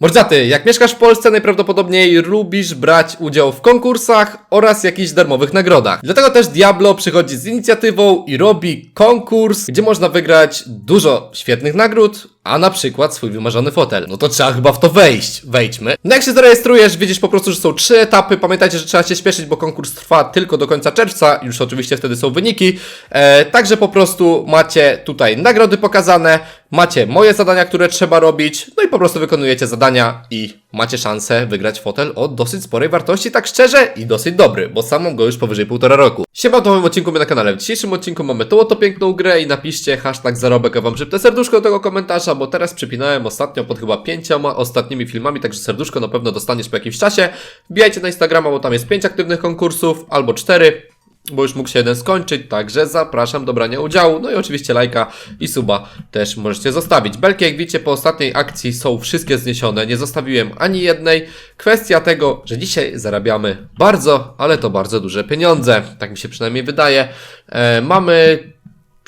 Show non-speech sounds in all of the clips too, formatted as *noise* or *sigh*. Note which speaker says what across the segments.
Speaker 1: Mordzaty, jak mieszkasz w Polsce, najprawdopodobniej lubisz brać udział w konkursach oraz jakichś darmowych nagrodach. Dlatego też Diablo przychodzi z inicjatywą i robi konkurs, gdzie można wygrać dużo świetnych nagród, a na przykład swój wymarzony fotel. No to trzeba chyba w to wejść. Wejdźmy. No jak się zarejestrujesz, widzisz po prostu, że są trzy etapy. Pamiętajcie, że trzeba się śpieszyć, bo konkurs trwa tylko do końca czerwca. Już oczywiście wtedy są wyniki. E, także po prostu macie tutaj nagrody pokazane, macie moje zadania, które trzeba robić, no i po prostu wykonujecie zadania i macie szansę wygrać fotel o dosyć sporej wartości, tak szczerze i dosyć dobry, bo sam mam go już powyżej półtora roku. Siema, w nowym odcinku mnie na kanale. W dzisiejszym odcinku mamy tą oto piękną grę i napiszcie hashtag zarobek, a wam szybte serduszko do tego komentarza, bo teraz przypinałem ostatnio pod chyba pięcioma ostatnimi filmami, także serduszko na pewno dostaniesz po jakimś czasie. Wbijajcie na Instagrama, bo tam jest pięć aktywnych konkursów, albo cztery bo już mógł się jeden skończyć, także zapraszam do brania udziału. No i oczywiście lajka i suba też możecie zostawić. Belki, jak widzicie, po ostatniej akcji są wszystkie zniesione, nie zostawiłem ani jednej. Kwestia tego, że dzisiaj zarabiamy bardzo, ale to bardzo duże pieniądze, tak mi się przynajmniej wydaje. E, mamy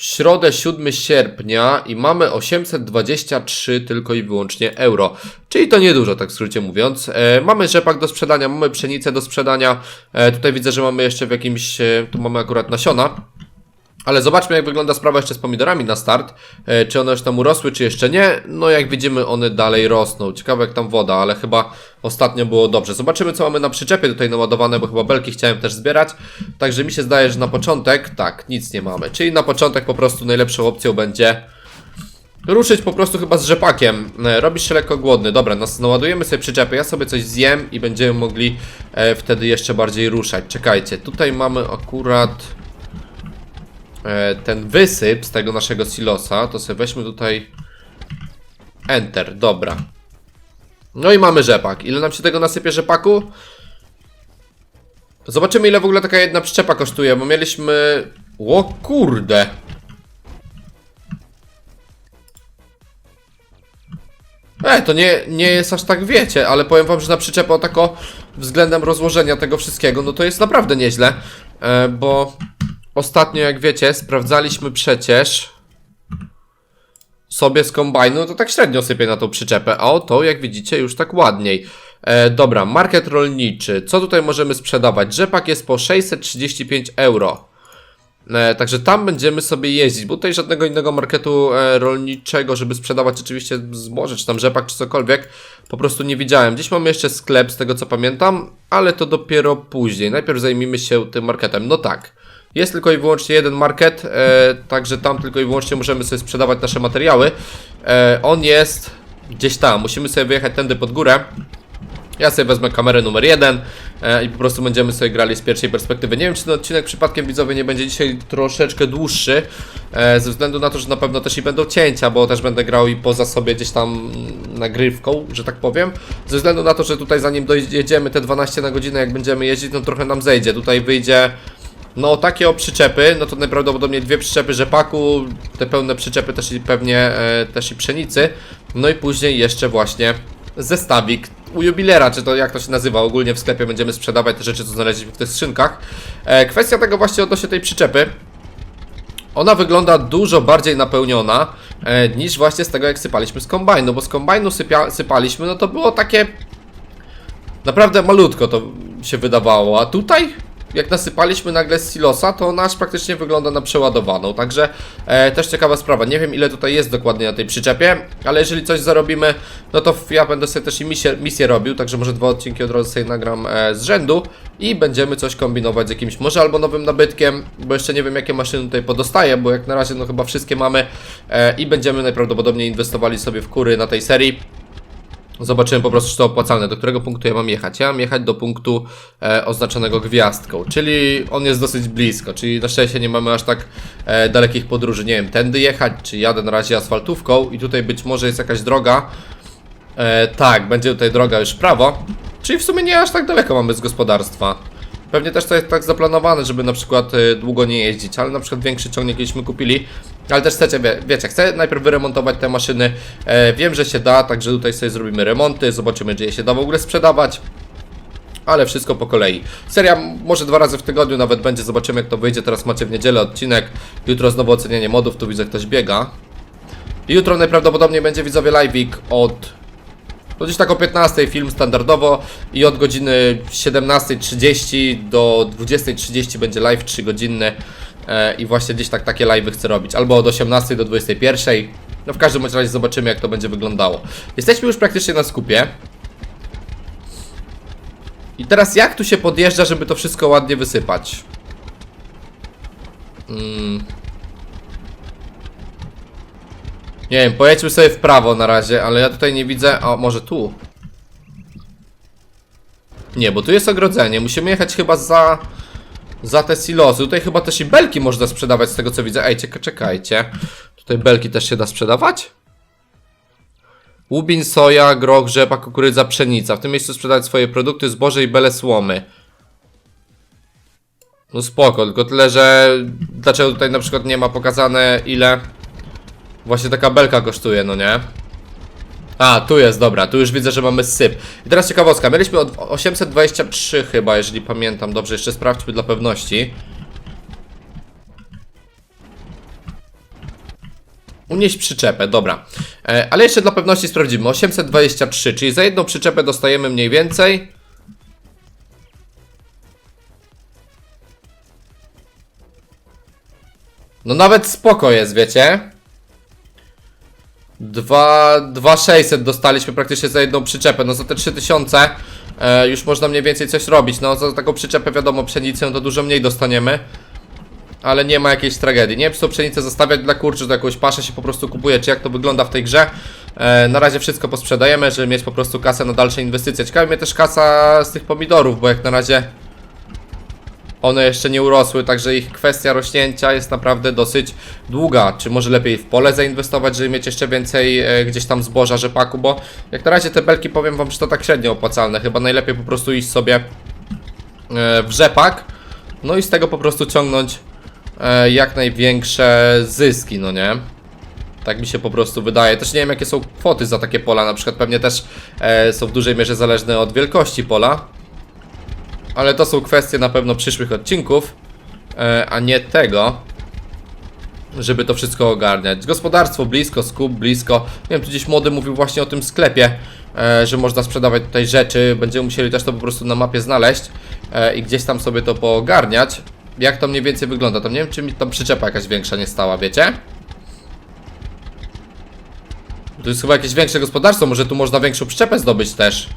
Speaker 1: środę 7 sierpnia i mamy 823 tylko i wyłącznie euro. Czyli to niedużo, tak w skrócie mówiąc. E, mamy rzepak do sprzedania, mamy pszenicę do sprzedania. E, tutaj widzę, że mamy jeszcze w jakimś. E, tu mamy akurat nasiona. Ale zobaczmy, jak wygląda sprawa jeszcze z pomidorami na start. E, czy one już tam urosły, czy jeszcze nie? No, jak widzimy, one dalej rosną. Ciekawe, jak tam woda, ale chyba ostatnio było dobrze. Zobaczymy, co mamy na przyczepie tutaj naładowane, bo chyba belki chciałem też zbierać. Także mi się zdaje, że na początek, tak, nic nie mamy. Czyli na początek po prostu najlepszą opcją będzie ruszyć po prostu chyba z rzepakiem. E, Robisz się lekko głodny. Dobra, nas naładujemy sobie przyczepy. Ja sobie coś zjem i będziemy mogli e, wtedy jeszcze bardziej ruszać. Czekajcie, tutaj mamy akurat ten wysyp z tego naszego silosa. To sobie weźmy tutaj Enter, dobra. No i mamy rzepak. Ile nam się tego nasypie rzepaku? Zobaczymy ile w ogóle taka jedna przyczepa kosztuje, bo mieliśmy... O kurde! E, to nie, nie jest aż tak wiecie, ale powiem wam, że na przyczepę o tako względem rozłożenia tego wszystkiego, no to jest naprawdę nieźle, e, bo ostatnio jak wiecie, sprawdzaliśmy przecież sobie z kombajnu, to tak średnio sypie na tą przyczepę, a oto jak widzicie już tak ładniej. E, dobra, market rolniczy, co tutaj możemy sprzedawać? Rzepak jest po 635 euro. E, także tam będziemy sobie jeździć, bo tutaj żadnego innego marketu e, rolniczego, żeby sprzedawać oczywiście zboże, czy tam rzepak, czy cokolwiek, po prostu nie widziałem. Gdzieś mamy jeszcze sklep, z tego co pamiętam, ale to dopiero później. Najpierw zajmijmy się tym marketem. No tak, jest tylko i wyłącznie jeden market, e, także tam tylko i wyłącznie możemy sobie sprzedawać nasze materiały. E, on jest gdzieś tam, musimy sobie wyjechać tędy pod górę. Ja sobie wezmę kamerę numer jeden e, i po prostu będziemy sobie grali z pierwszej perspektywy. Nie wiem, czy ten odcinek przypadkiem widzowie nie będzie dzisiaj troszeczkę dłuższy, e, ze względu na to, że na pewno też i będą cięcia, bo też będę grał i poza sobie gdzieś tam nagrywką, że tak powiem. Ze względu na to, że tutaj zanim dojedziemy te 12 na godzinę, jak będziemy jeździć, no trochę nam zejdzie. Tutaj wyjdzie no takie o przyczepy, no to najprawdopodobniej dwie przyczepy rzepaku, te pełne przyczepy też i pewnie e, też i pszenicy. No i później jeszcze właśnie zestawik u jubilera, czy to jak to się nazywa, ogólnie w sklepie będziemy sprzedawać te rzeczy, co znaleźliśmy w tych skrzynkach. E, kwestia tego właśnie odnośnie tej przyczepy. Ona wygląda dużo bardziej napełniona e, niż właśnie z tego jak sypaliśmy z kombajnu, bo z kombajnu sypia, sypaliśmy, no to było takie naprawdę malutko to się wydawało, a tutaj jak nasypaliśmy nagle z silosa, to aż praktycznie wygląda na przeładowaną, także e, też ciekawa sprawa, nie wiem ile tutaj jest dokładnie na tej przyczepie, ale jeżeli coś zarobimy, no to ja będę sobie też i misję, misję robił, także może dwa odcinki od razu sobie nagram e, z rzędu i będziemy coś kombinować z jakimś może albo nowym nabytkiem, bo jeszcze nie wiem jakie maszyny tutaj podostaję, bo jak na razie no chyba wszystkie mamy e, i będziemy najprawdopodobniej inwestowali sobie w kury na tej serii. Zobaczymy po prostu, czy to opłacalne. Do którego punktu ja mam jechać? Ja mam jechać do punktu e, oznaczonego gwiazdką, czyli on jest dosyć blisko, czyli na szczęście nie mamy aż tak e, dalekich podróży. Nie wiem, tędy jechać, czy jadę na razie asfaltówką i tutaj być może jest jakaś droga. E, tak, będzie tutaj droga już prawo, czyli w sumie nie aż tak daleko mamy z gospodarstwa. Pewnie też to jest tak zaplanowane, żeby na przykład y, długo nie jeździć, ale na przykład większy ciągnik kiedyśmy kupili. Ale też chcecie, wie, wiecie, chcę najpierw wyremontować te maszyny. E, wiem, że się da, także tutaj sobie zrobimy remonty, zobaczymy, czy je się da w ogóle sprzedawać. Ale wszystko po kolei. Seria może dwa razy w tygodniu nawet będzie, zobaczymy jak to wyjdzie. Teraz macie w niedzielę odcinek, jutro znowu ocenianie modów, tu widzę ktoś biega. Jutro najprawdopodobniej będzie widzowie live'ik od No gdzieś tak o 15 film standardowo i od godziny 17.30 do 20.30 będzie live 3 godzinny i właśnie gdzieś tak takie live chcę robić, albo od 18 do 21. No w każdym razie zobaczymy jak to będzie wyglądało. Jesteśmy już praktycznie na skupie. I teraz jak tu się podjeżdża, żeby to wszystko ładnie wysypać? Mm. Nie wiem, pojedźmy sobie w prawo na razie, ale ja tutaj nie widzę. O, może tu? Nie, bo tu jest ogrodzenie. Musimy jechać chyba za. Za te silosy. Tutaj chyba też i belki można sprzedawać z tego co widzę. Ej, czek- czekajcie. Tutaj belki też się da sprzedawać? Łubin, soja, groch, rzepa, kukurydza, pszenica. W tym miejscu sprzedawać swoje produkty, zboże i bele słomy. No spoko, tylko tyle, że dlaczego tutaj na przykład nie ma pokazane ile właśnie taka belka kosztuje, no nie? A, tu jest, dobra, tu już widzę, że mamy syp. I teraz ciekawostka, mieliśmy od 823 chyba, jeżeli pamiętam dobrze, jeszcze sprawdźmy dla pewności. Unieść przyczepę, dobra. E, ale jeszcze dla pewności sprawdzimy. 823, czyli za jedną przyczepę dostajemy mniej więcej. No nawet spoko jest, wiecie? 2 2600 dostaliśmy praktycznie za jedną przyczepę. No za te 3000 e, już można mniej więcej coś robić. No za taką przyczepę wiadomo, pszenicę to dużo mniej dostaniemy. Ale nie ma jakiejś tragedii. Nie wiem, pszenicę zostawiać dla kurczy, czy jakąś paszę się po prostu kupuje, czy jak to wygląda w tej grze. E, na razie wszystko posprzedajemy, żeby mieć po prostu kasę na dalsze inwestycje. Ciekawi mnie też kasa z tych pomidorów, bo jak na razie one jeszcze nie urosły, także ich kwestia rośnięcia jest naprawdę dosyć długa. Czy może lepiej w pole zainwestować, żeby mieć jeszcze więcej e, gdzieś tam zboża, rzepaku, bo jak na razie te belki powiem wam, że to tak średnio opłacalne. Chyba najlepiej po prostu iść sobie e, w rzepak, no i z tego po prostu ciągnąć e, jak największe zyski, no nie? Tak mi się po prostu wydaje. Też nie wiem jakie są kwoty za takie pola, na przykład pewnie też e, są w dużej mierze zależne od wielkości pola. Ale to są kwestie na pewno przyszłych odcinków, e, a nie tego, żeby to wszystko ogarniać. Gospodarstwo blisko, skup blisko. Nie wiem, tu gdzieś młody mówił właśnie o tym sklepie, e, że można sprzedawać tutaj rzeczy. Będziemy musieli też to po prostu na mapie znaleźć e, i gdzieś tam sobie to poogarniać. Jak to mniej więcej wygląda? To nie wiem, czy mi tam przyczepa jakaś większa nie stała, wiecie? To jest chyba jakieś większe gospodarstwo, może tu można większą przyczepę zdobyć też.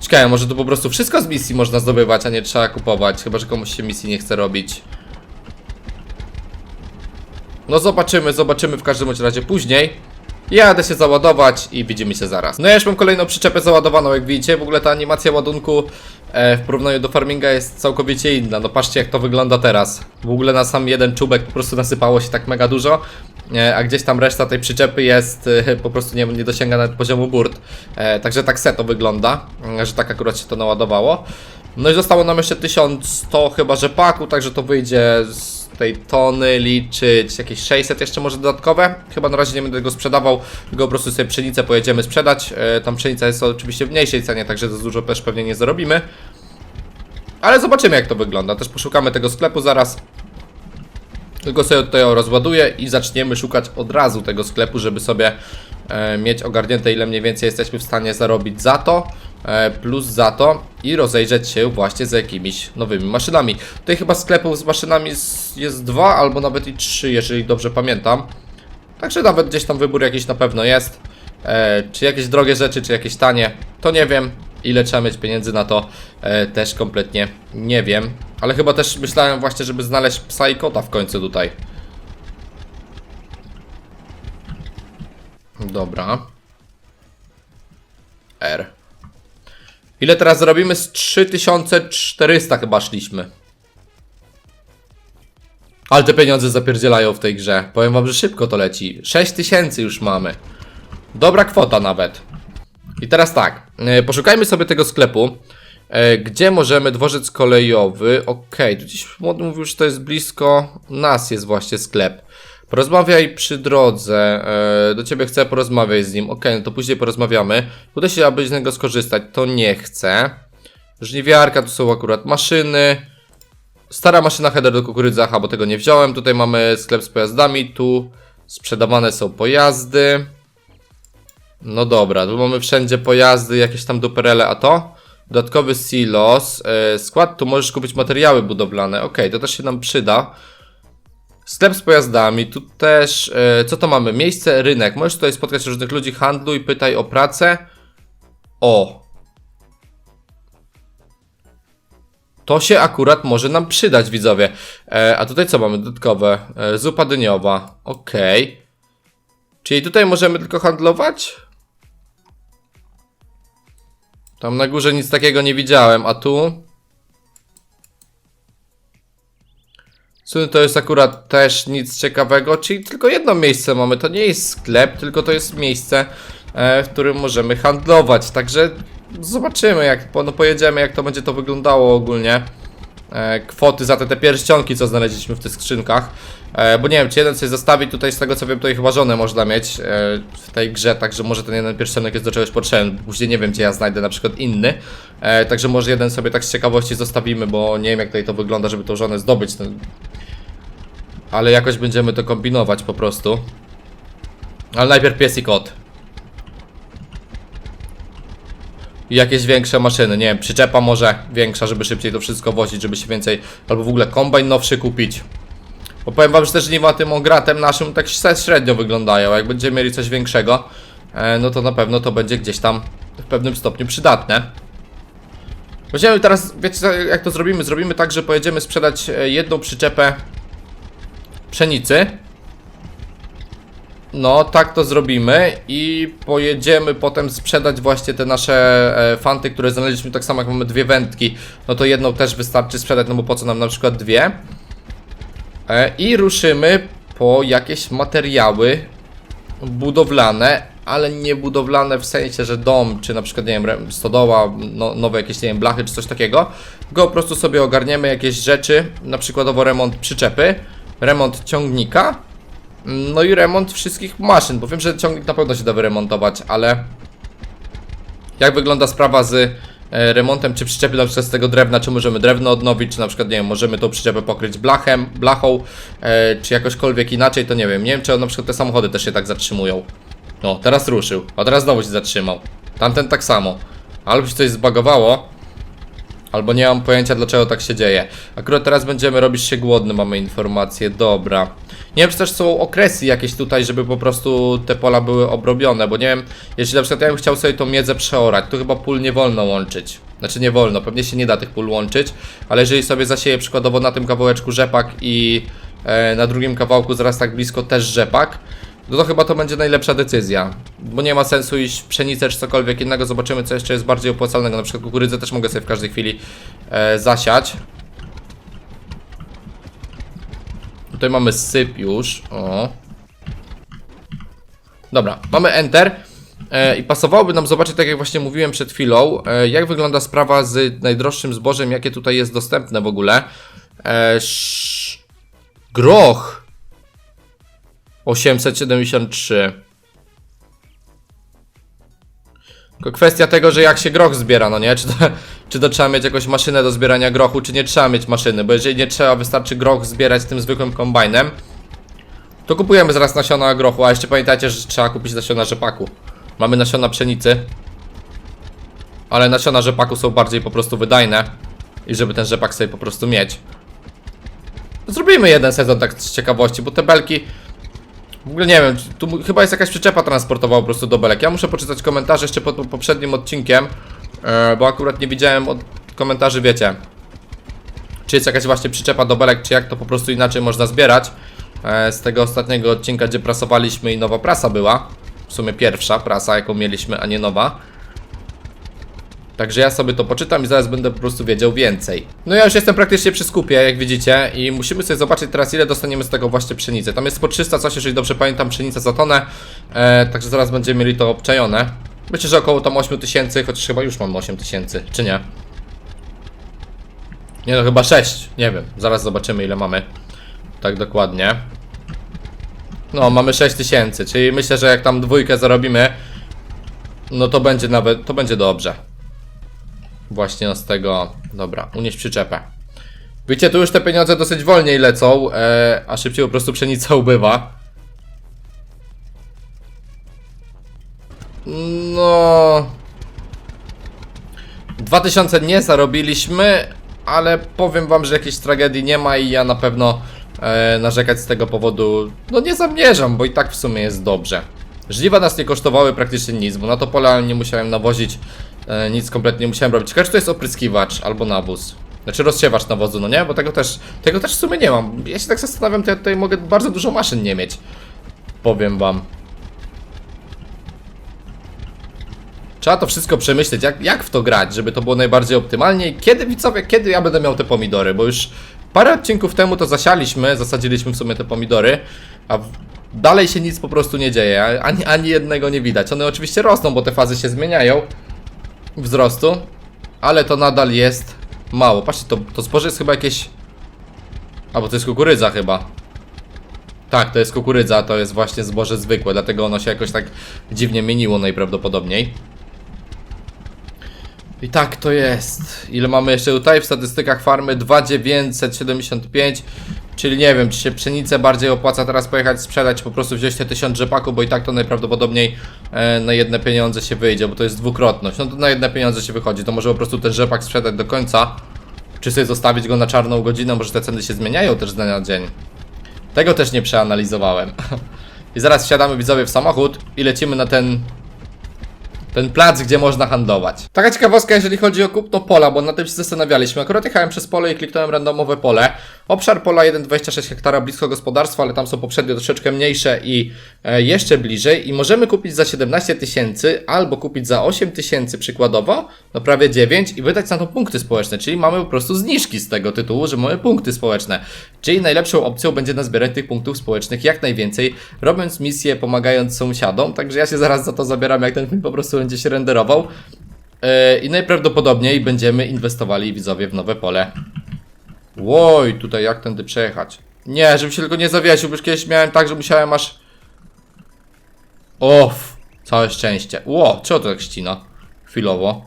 Speaker 1: Ciekawe, może tu po prostu wszystko z misji można zdobywać, a nie trzeba kupować, chyba że komuś się misji nie chce robić. No zobaczymy, zobaczymy w każdym razie później. Jadę się załadować i widzimy się zaraz. No ja już mam kolejną przyczepę załadowaną, jak widzicie. W ogóle ta animacja ładunku e, w porównaniu do farminga jest całkowicie inna. No patrzcie jak to wygląda teraz. W ogóle na sam jeden czubek po prostu nasypało się tak mega dużo. E, a gdzieś tam reszta tej przyczepy jest e, po prostu nie, nie dosięga nawet poziomu burt. E, także tak se to wygląda, że tak akurat się to naładowało. No i zostało nam jeszcze 1100 chyba rzepaku, także to wyjdzie z tej tony liczyć jakieś 600 jeszcze może dodatkowe. Chyba na razie nie będę tego sprzedawał, tylko po prostu sobie pszenicę pojedziemy sprzedać. Tam pszenica jest oczywiście w mniejszej cenie, także za dużo też pewnie nie zarobimy. Ale zobaczymy jak to wygląda. Też poszukamy tego sklepu zaraz. Tylko sobie tutaj ją rozładuję i zaczniemy szukać od razu tego sklepu, żeby sobie e, mieć ogarnięte ile mniej więcej jesteśmy w stanie zarobić za to, e, plus za to i rozejrzeć się właśnie za jakimiś nowymi maszynami. Tutaj chyba sklepów z maszynami jest, jest dwa albo nawet i trzy, jeżeli dobrze pamiętam. Także nawet gdzieś tam wybór jakiś na pewno jest. E, czy jakieś drogie rzeczy, czy jakieś tanie, to nie wiem. Ile trzeba mieć pieniędzy na to, e, też kompletnie nie wiem. Ale chyba też myślałem właśnie, żeby znaleźć psa i kota w końcu tutaj. Dobra. R. Ile teraz zrobimy? Z 3400 chyba szliśmy. Ale te pieniądze zapierdzielają w tej grze. Powiem wam, że szybko to leci. 6000 już mamy. Dobra kwota nawet. I teraz tak, e, poszukajmy sobie tego sklepu, e, gdzie możemy dworzec kolejowy. Okej, tu gdzieś młody mówił, że to jest blisko nas jest właśnie sklep. Porozmawiaj przy drodze, e, do ciebie chcę porozmawiać z nim. Okej, no to później porozmawiamy. Uda się, aby z niego skorzystać, to nie chcę. Żniwiarka, tu są akurat maszyny. Stara maszyna header do kukurydzy, aha, bo tego nie wziąłem. Tutaj mamy sklep z pojazdami, tu sprzedawane są pojazdy. No dobra, tu mamy wszędzie pojazdy, jakieś tam duperele, a to? Dodatkowy silos, e, skład, tu możesz kupić materiały budowlane, okej, to też się nam przyda. Sklep z pojazdami, tu też, e, co to mamy? Miejsce, rynek, możesz tutaj spotkać różnych ludzi, handluj, pytaj o pracę. O! To się akurat może nam przydać, widzowie. E, a tutaj co mamy dodatkowe? Zupa dyniowa, okej. Czyli tutaj możemy tylko handlować? Tam na górze nic takiego nie widziałem, a tu? Sumie to jest akurat też nic ciekawego, czyli tylko jedno miejsce mamy. To nie jest sklep, tylko to jest miejsce, e, w którym możemy handlować. Także zobaczymy, jak no, pojedziemy, jak to będzie to wyglądało ogólnie. E, kwoty za te, te pierścionki, co znaleźliśmy w tych skrzynkach. E, bo nie wiem, czy jeden coś zostawi tutaj, z tego co wiem, ich chyba żonę można mieć e, w tej grze, także może ten jeden pierścionek jest do czegoś potrzebny. Później nie wiem, gdzie ja znajdę na przykład inny. Także może jeden sobie tak z ciekawości zostawimy, bo nie wiem, jak tutaj to wygląda, żeby tą żonę zdobyć. No, ale jakoś będziemy to kombinować po prostu. Ale najpierw pies i kot. I jakieś większe maszyny, nie wiem, przyczepa może większa, żeby szybciej to wszystko wozić, żeby się więcej, albo w ogóle kombajn nowszy kupić. Bo powiem wam, że też żniwa tym ogratem naszym tak średnio wyglądają, jak będziemy mieli coś większego, e, no to na pewno to będzie gdzieś tam w pewnym stopniu przydatne. Będziemy teraz, wiecie jak to zrobimy? Zrobimy tak, że pojedziemy sprzedać e, jedną przyczepę pszenicy. No, tak to zrobimy i pojedziemy potem sprzedać właśnie te nasze e, fanty, które znaleźliśmy, tak samo jak mamy dwie wędki, no to jedną też wystarczy sprzedać, no bo po co nam na przykład dwie. E, I ruszymy po jakieś materiały budowlane, ale nie budowlane w sensie, że dom, czy na przykład, nie wiem, stodoła, no, nowe jakieś, nie wiem, blachy, czy coś takiego, tylko po prostu sobie ogarniemy jakieś rzeczy, na przykładowo remont przyczepy, remont ciągnika, no i remont wszystkich maszyn, bo wiem, że ciągnik na pewno się da wyremontować, ale jak wygląda sprawa z e, remontem, czy przyczepy na przykład z tego drewna, czy możemy drewno odnowić, czy na przykład, nie wiem, możemy tą przyczepę pokryć blachem, blachą, e, czy jakośkolwiek inaczej, to nie wiem. Nie wiem, czy na przykład te samochody też się tak zatrzymują. No, teraz ruszył, a teraz znowu się zatrzymał. Tamten tak samo. Albo się coś zbagowało, albo nie mam pojęcia dlaczego tak się dzieje. Akurat teraz będziemy robić się głodny, mamy informację, dobra. Nie wiem, czy też są okresy jakieś tutaj, żeby po prostu te pola były obrobione, bo nie wiem, jeśli na przykład ja bym chciał sobie tą miedzę przeorać, to chyba pól nie wolno łączyć. Znaczy nie wolno, pewnie się nie da tych pól łączyć, ale jeżeli sobie zasieję przykładowo na tym kawałeczku rzepak i e, na drugim kawałku zaraz tak blisko też rzepak, no to chyba to będzie najlepsza decyzja, bo nie ma sensu iść pszenicę czy cokolwiek innego, zobaczymy co jeszcze jest bardziej opłacalnego, na przykład kukurydzę też mogę sobie w każdej chwili e, zasiać. Tutaj mamy syp już, o. Dobra, mamy Enter. E, I pasowałoby nam zobaczyć, tak jak właśnie mówiłem przed chwilą, e, jak wygląda sprawa z najdroższym zbożem, jakie tutaj jest dostępne w ogóle. E. Groch 873. Tylko kwestia tego, że jak się groch zbiera, no nie? Czy to, *laughs* czy to trzeba mieć jakąś maszynę do zbierania grochu, czy nie trzeba mieć maszyny, bo jeżeli nie trzeba, wystarczy groch zbierać tym zwykłym kombajnem, to kupujemy zaraz nasiona grochu, a jeszcze pamiętajcie, że trzeba kupić nasiona rzepaku. Mamy nasiona pszenicy, ale nasiona rzepaku są bardziej po prostu wydajne i żeby ten rzepak sobie po prostu mieć. Zrobimy jeden sezon tak z ciekawości, bo te belki w ogóle nie wiem, tu chyba jest jakaś przyczepa transportowa po prostu do belek. Ja muszę poczytać komentarze jeszcze pod pod poprzednim odcinkiem, e, bo akurat nie widziałem od komentarzy, wiecie, czy jest jakaś właśnie przyczepa do belek, czy jak to po prostu inaczej można zbierać. E, z tego ostatniego odcinka, gdzie prasowaliśmy i nowa prasa była. W sumie pierwsza prasa, jaką mieliśmy, a nie nowa. Także ja sobie to poczytam i zaraz będę po prostu wiedział więcej. No ja już jestem praktycznie przy skupie, jak widzicie i musimy sobie zobaczyć teraz ile dostaniemy z tego właśnie pszenicy. Tam jest po 300 coś, jeżeli dobrze pamiętam, pszenica za tonę, e, także zaraz będziemy mieli to obczajone. Myślę, że około tam 8000, chociaż chyba już mamy 8000, czy nie? Nie no, chyba 6, nie wiem, zaraz zobaczymy ile mamy. Tak dokładnie. No, mamy 6000, czyli myślę, że jak tam dwójkę zarobimy, no to będzie nawet, to będzie dobrze. Właśnie z tego. Dobra, unieść przyczepę. Wiecie, tu już te pieniądze dosyć wolniej lecą, e, a szybciej po prostu pszenica ubywa. No. 2000 nie zarobiliśmy, ale powiem wam, że jakiejś tragedii nie ma i ja na pewno e, narzekać z tego powodu, no nie zamierzam, bo i tak w sumie jest dobrze. Żliwa nas nie kosztowały praktycznie nic, bo na to pole nie musiałem nawozić, e, nic kompletnie nie musiałem robić. Ciekawe, czy to jest opryskiwacz albo nawóz. Znaczy rozsiewacz nawozu, no nie? Bo tego też, tego też w sumie nie mam. Ja się tak zastanawiam, to ja tutaj mogę bardzo dużo maszyn nie mieć. Powiem wam. Trzeba to wszystko przemyśleć, jak, jak w to grać, żeby to było najbardziej optymalnie. Kiedy, widzowie, kiedy ja będę miał te pomidory? Bo już parę odcinków temu to zasialiśmy, zasadziliśmy w sumie te pomidory, a dalej się nic po prostu nie dzieje. Ani, ani jednego nie widać. One oczywiście rosną, bo te fazy się zmieniają wzrostu, ale to nadal jest mało. Patrzcie, to, to zboże jest chyba jakieś... Albo to jest kukurydza chyba. Tak, to jest kukurydza, to jest właśnie zboże zwykłe, dlatego ono się jakoś tak dziwnie mieniło najprawdopodobniej. I tak to jest. Ile mamy jeszcze tutaj w statystykach farmy? 2975. Czyli nie wiem, czy się pszenicę bardziej opłaca teraz pojechać sprzedać, po prostu wziąć te 1000 rzepaków, bo i tak to najprawdopodobniej na jedne pieniądze się wyjdzie, bo to jest dwukrotność. No to na jedne pieniądze się wychodzi, to może po prostu ten rzepak sprzedać do końca, czy sobie zostawić go na czarną godzinę, może te ceny się zmieniają też z dnia na dzień. Tego też nie przeanalizowałem. *laughs* I zaraz wsiadamy widzowie w samochód i lecimy na ten ten plac, gdzie można handlować. Taka ciekawostka, jeżeli chodzi o kupno pola, bo na tym się zastanawialiśmy. Akurat jechałem przez pole i kliknąłem randomowe pole. Obszar pola 1,26 hektara blisko gospodarstwa, ale tam są poprzednio troszeczkę mniejsze i e, jeszcze bliżej. I możemy kupić za 17 tysięcy albo kupić za 8 tysięcy przykładowo, no prawie 9 i wydać na to punkty społeczne, czyli mamy po prostu zniżki z tego tytułu, że mamy punkty społeczne. Czyli najlepszą opcją będzie nazbierać tych punktów społecznych jak najwięcej, robiąc misję, pomagając sąsiadom. Także ja się zaraz za to zabieram, jak ten film po prostu będzie się renderował. Yy, I najprawdopodobniej będziemy inwestowali widzowie w nowe pole. Łoj, tutaj jak tędy przejechać? Nie, żebym się tylko nie zawiesił, bo już kiedyś miałem tak, że musiałem aż... Off, całe szczęście. Ło, czego to tak ścina? Chwilowo.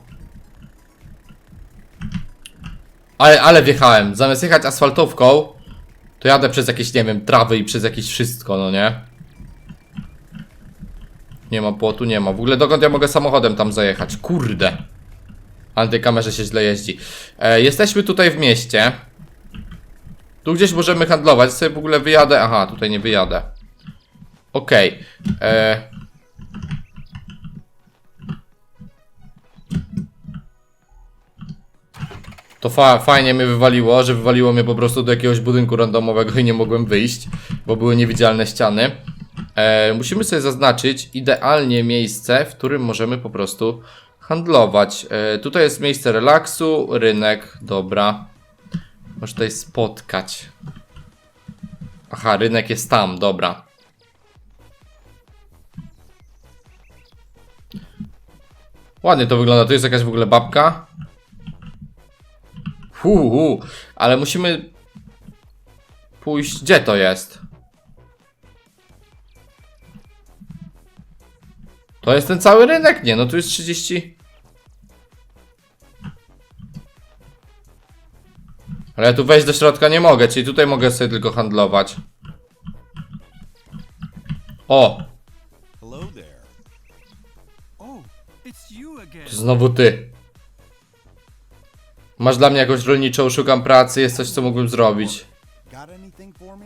Speaker 1: Ale, ale wjechałem. Zamiast jechać asfaltówką, to jadę przez jakieś, nie wiem, trawy i przez jakieś wszystko, no nie? Nie ma płotu, nie ma. W ogóle dokąd ja mogę samochodem tam zajechać? Kurde. Ale tej kamerze się źle jeździ. E, jesteśmy tutaj w mieście. Tu gdzieś możemy handlować. Sobie w ogóle wyjadę. Aha, tutaj nie wyjadę. Okej. E, To fa fajnie mnie wywaliło, że wywaliło mnie po prostu do jakiegoś budynku randomowego i nie mogłem wyjść, bo były niewidzialne ściany. E, musimy sobie zaznaczyć idealnie miejsce, w którym możemy po prostu handlować. E, tutaj jest miejsce relaksu, rynek, dobra. Może tutaj spotkać. Aha, rynek jest tam, dobra. Ładnie to wygląda. Tu jest jakaś w ogóle babka. Hu, hu. ale musimy pójść. Gdzie to jest? To jest ten cały rynek? Nie, no tu jest 30. Ale ja tu wejść do środka nie mogę, czyli tutaj mogę sobie tylko handlować. O.
Speaker 2: Oh,
Speaker 1: to znowu ty. Masz dla mnie jakąś rolniczą, szukam pracy, jest coś co mógłbym zrobić.
Speaker 3: Got anything for me?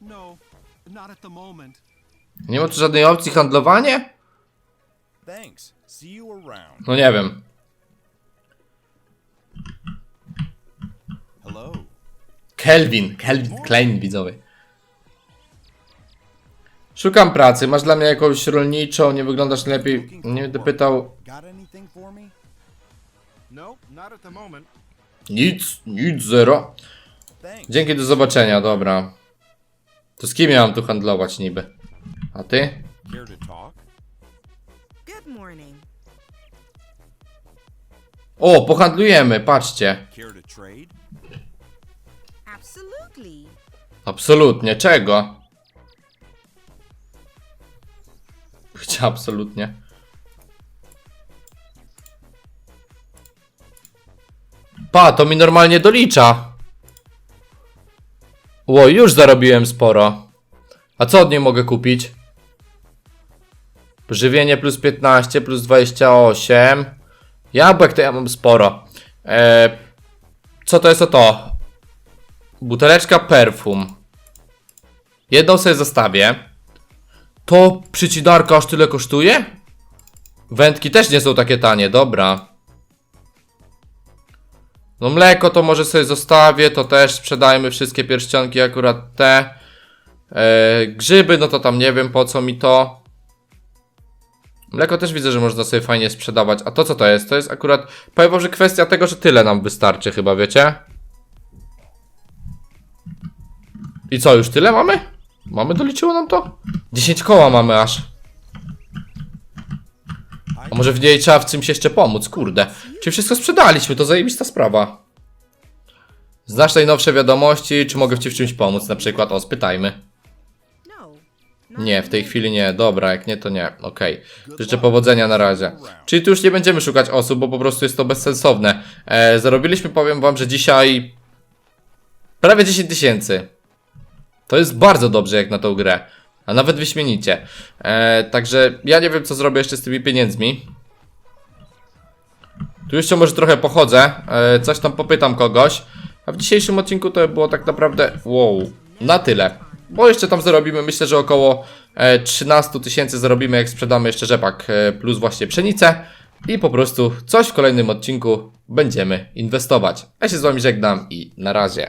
Speaker 2: No, not at the moment.
Speaker 1: Nie ma tu żadnej opcji handlowanie? No nie wiem. Kelvin, Kelvin Klein widzowie. Szukam pracy, masz dla mnie jakąś rolniczą, nie wyglądasz lepiej. Nie będę pytał.
Speaker 2: No.
Speaker 1: Nic, nic, zero. Dzięki, do zobaczenia, dobra. To z kim ja mam tu handlować niby? A ty?
Speaker 3: Care to talk?
Speaker 4: Good morning.
Speaker 1: O, pohandlujemy, patrzcie.
Speaker 3: Care to trade?
Speaker 4: Absolutely.
Speaker 1: Absolutnie, czego? Chcia absolutnie. Pa, to mi normalnie dolicza. Ło, już zarobiłem sporo. A co od niej mogę kupić? Żywienie plus 15, plus 28. Jabłek to ja mam sporo. E, co to jest o to? Buteleczka perfum. Jedną sobie zostawię. To przycinarka aż tyle kosztuje? Wędki też nie są takie tanie, dobra. No mleko to może sobie zostawię, to też sprzedajmy wszystkie pierścionki, akurat te. E, grzyby, no to tam nie wiem po co mi to. Mleko też widzę, że można sobie fajnie sprzedawać. A to co to jest? To jest akurat, powiem wam, że kwestia tego, że tyle nam wystarczy chyba, wiecie? I co, już tyle mamy? Mamy, doliczyło nam to? 10 koła mamy aż. A może w niej trzeba w czymś jeszcze pomóc, kurde. Czy wszystko sprzedaliśmy, to zajebista sprawa. Znasz najnowsze wiadomości, czy mogę ci w czymś pomóc? Na przykład, o, spytajmy. Nie, w tej chwili nie. Dobra, jak nie, to nie. Okej. Życzę powodzenia na razie. Czyli tu już nie będziemy szukać osób, bo po prostu jest to bezsensowne. E, zarobiliśmy, powiem wam, że dzisiaj prawie 10 tysięcy. To jest bardzo dobrze jak na tą grę. A nawet wyśmienicie. E, także ja nie wiem, co zrobię jeszcze z tymi pieniędzmi. Tu jeszcze może trochę pochodzę. E, coś tam popytam kogoś. A w dzisiejszym odcinku to było tak naprawdę. Wow, na tyle. Bo jeszcze tam zarobimy, myślę, że około e, 13 tysięcy zarobimy, jak sprzedamy jeszcze rzepak e, plus właśnie pszenicę. I po prostu coś w kolejnym odcinku będziemy inwestować. Ja się z Wami żegnam i na razie.